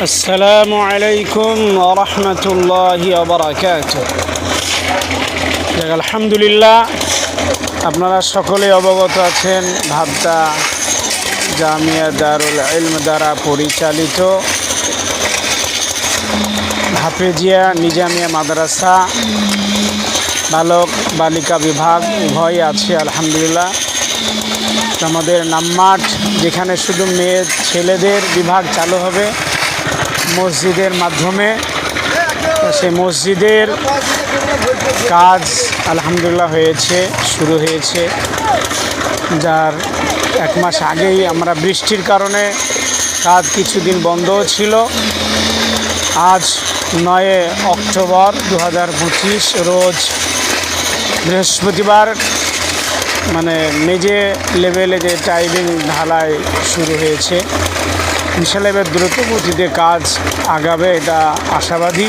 السلام عليكم ورحمة الله وبركاته যাক, আলহামদুলিল্লাহ আপনারা সকলে অবগত আছেন ভাবতা জামিয়া দারুল ইলম দ্বারা পরিচালিত হাফেজিয়া নিজামিয়া মাদ্রাসা বালক বালিকা বিভাগ উভয় আছে আলহামদুলিল্লাহ তো আমাদের নামমাঠ যেখানে শুধু মেয়ে ছেলেদের বিভাগ চালু হবে মসজিদের মাধ্যমে। সেই মসজিদের কাজ আলহামদুলিল্লাহ হয়েছে, শুরু হয়েছে। যার এক মাস আগেই আমরা বৃষ্টির কারণে কাজ কিছুদিন বন্ধও ছিল। আজ নয় অক্টোবর দু হাজার পঁচিশ, রোজ বৃহস্পতিবার মানে মেজে লেভেলে যে টাইলিং ঢালাই শুরু হয়েছে। ইনশাল্লাহ এবার দ্রুত গতিতে কাজ আগাবে, এটা আশাবাদী।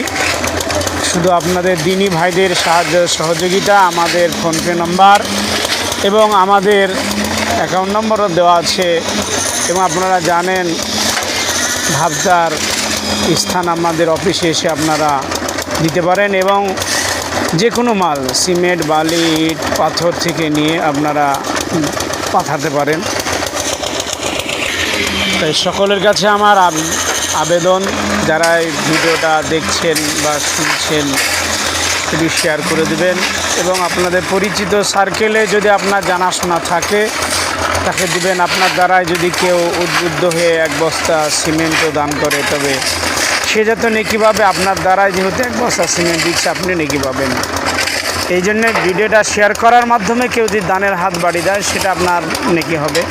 শুধু আপনাদের দিনী ভাইদের সাহায্য সহযোগিতা, আমাদের ফোনপে নম্বর এবং আমাদের অ্যাকাউন্ট নম্বরও দেওয়া আছে। এবং আপনারা জানেন ভাবতার স্থান আমাদের অফিসে এসে আপনারা দিতে পারেন এবং যে কোনো মাল, সিমেন্ট বালি পাথর থেকে নিয়ে আপনারা পাঠাতে পারেন। তাই সকলের কাছে আমার আবেদন, যারা এই ভিডিওটা দেখছেন বা শুনছেন এটি শেয়ার করে দেবেন। এবং আপনাদের পরিচিত সার্কেলে যদি আপনার জানাশোনা থাকে, তাকে দিবেন। আপনার দ্বারাই যদি কেউ উদ্বুদ্ধ হয়ে এক বস্তা সিমেন্টও দান করে, তবে সে যাতে নেকি পাবে, আপনার দ্বারাই যেহেতু এক বস্তা সিমেন্ট দিচ্ছে, আপনি নেকি পাবেন। এই জন্যে ভিডিওটা শেয়ার করার মাধ্যমে কেউ যদি দানের হাত বাড়িয়ে দেয়, সেটা আপনার নেকি হবে।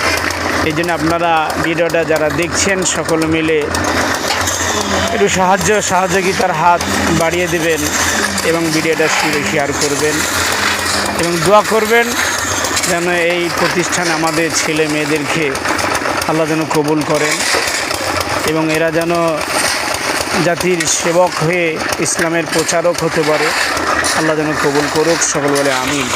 এই জন্য আপনারা ভিডিওটা যারা দেখছেন, সকলে মিলে একটু সাহায্য, সহযোগিতার হাত বাড়িয়ে দেবেন এবং ভিডিওটা শেয়ার করবেন এবং দোয়া করবেন যেন এই প্রতিষ্ঠান আমাদের ছেলে মেয়েদেরকে আল্লাহ যেন কবুল করেন এবং এরা যেন জাতির সেবক হয়ে ইসলামের প্রচারক হতে পারে। আল্লাহ যেন কবুল করুক। সকল বলে আমিন।